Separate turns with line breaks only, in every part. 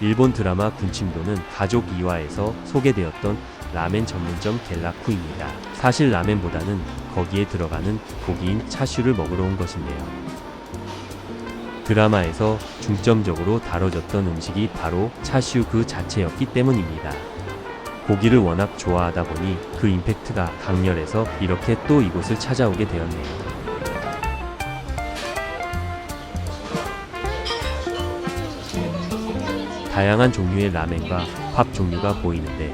일본 드라마 군침도는 가족 2화에서 소개되었던 라멘 전문점 겔라쿠입니다. 사실 라멘보다는 거기에 들어가는 고기인 차슈를 먹으러 온 것인데요. 드라마에서 중점적으로 다뤄졌던 음식이 바로 차슈 그 자체였기 때문입니다. 고기를 워낙 좋아하다 보니 그 임팩트가 강렬해서 이렇게 또 이곳을 찾아오게 되었네요. 다양한 종류의 라멘과 밥 종류가 보이는데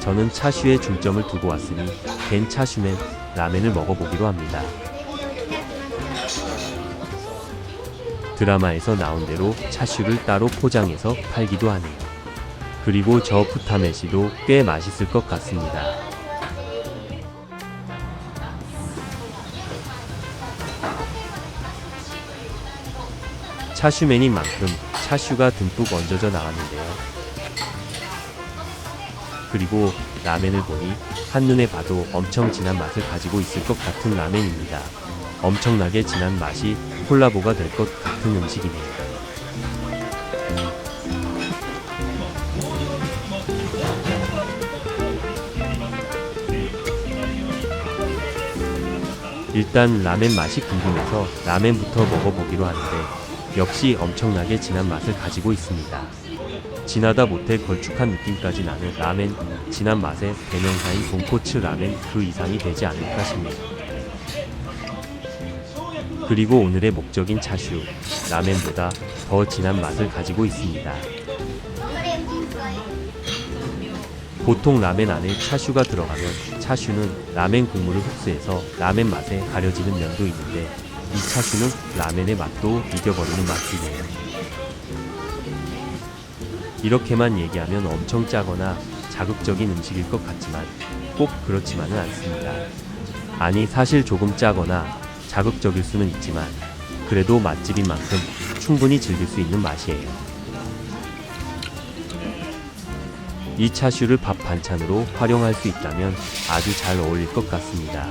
저는 차슈에 중점을 두고 왔으니 된 차슈맨 라멘을 먹어보기로 합니다. 드라마에서 나온 대로 차슈를 따로 포장해서 팔기도 하네요. 그리고 저 푸타메시도 꽤 맛있을 것 같습니다. 차슈맨인 만큼 차슈가 듬뿍 얹어져 나왔는데요. 그리고 라멘을 보니 한눈에 봐도 엄청 진한 맛을 가지고 있을 것 같은 라멘입니다. 엄청나게 진한 맛이 콜라보가 될 것 같은 음식이네요. 일단 라멘 맛이 궁금해서 라멘부터 먹어보기로 하는데 역시 엄청나게 진한 맛을 가지고 있습니다. 진하다 못해 걸쭉한 느낌까지 나는 라멘 진한 맛의 대명사인 돈코츠 라멘 그 이상이 되지 않을까 싶네요. 그리고 오늘의 목적인 차슈 라멘보다 더 진한 맛을 가지고 있습니다. 보통 라멘 안에 차슈가 들어가면 차슈는 라멘 국물을 흡수해서 라멘 맛에 가려지는 면도 있는데 이 차슈는 라멘의 맛도 이겨버리는 맛이네요. 이렇게만 얘기하면 엄청 짜거나 자극적인 음식일 것 같지만 꼭 그렇지만은 않습니다. 아니 사실 조금 짜거나 자극적일 수는 있지만 그래도 맛집인 만큼 충분히 즐길 수 있는 맛이에요. 이 차슈를 밥 반찬으로 활용할 수 있다면 아주 잘 어울릴 것 같습니다.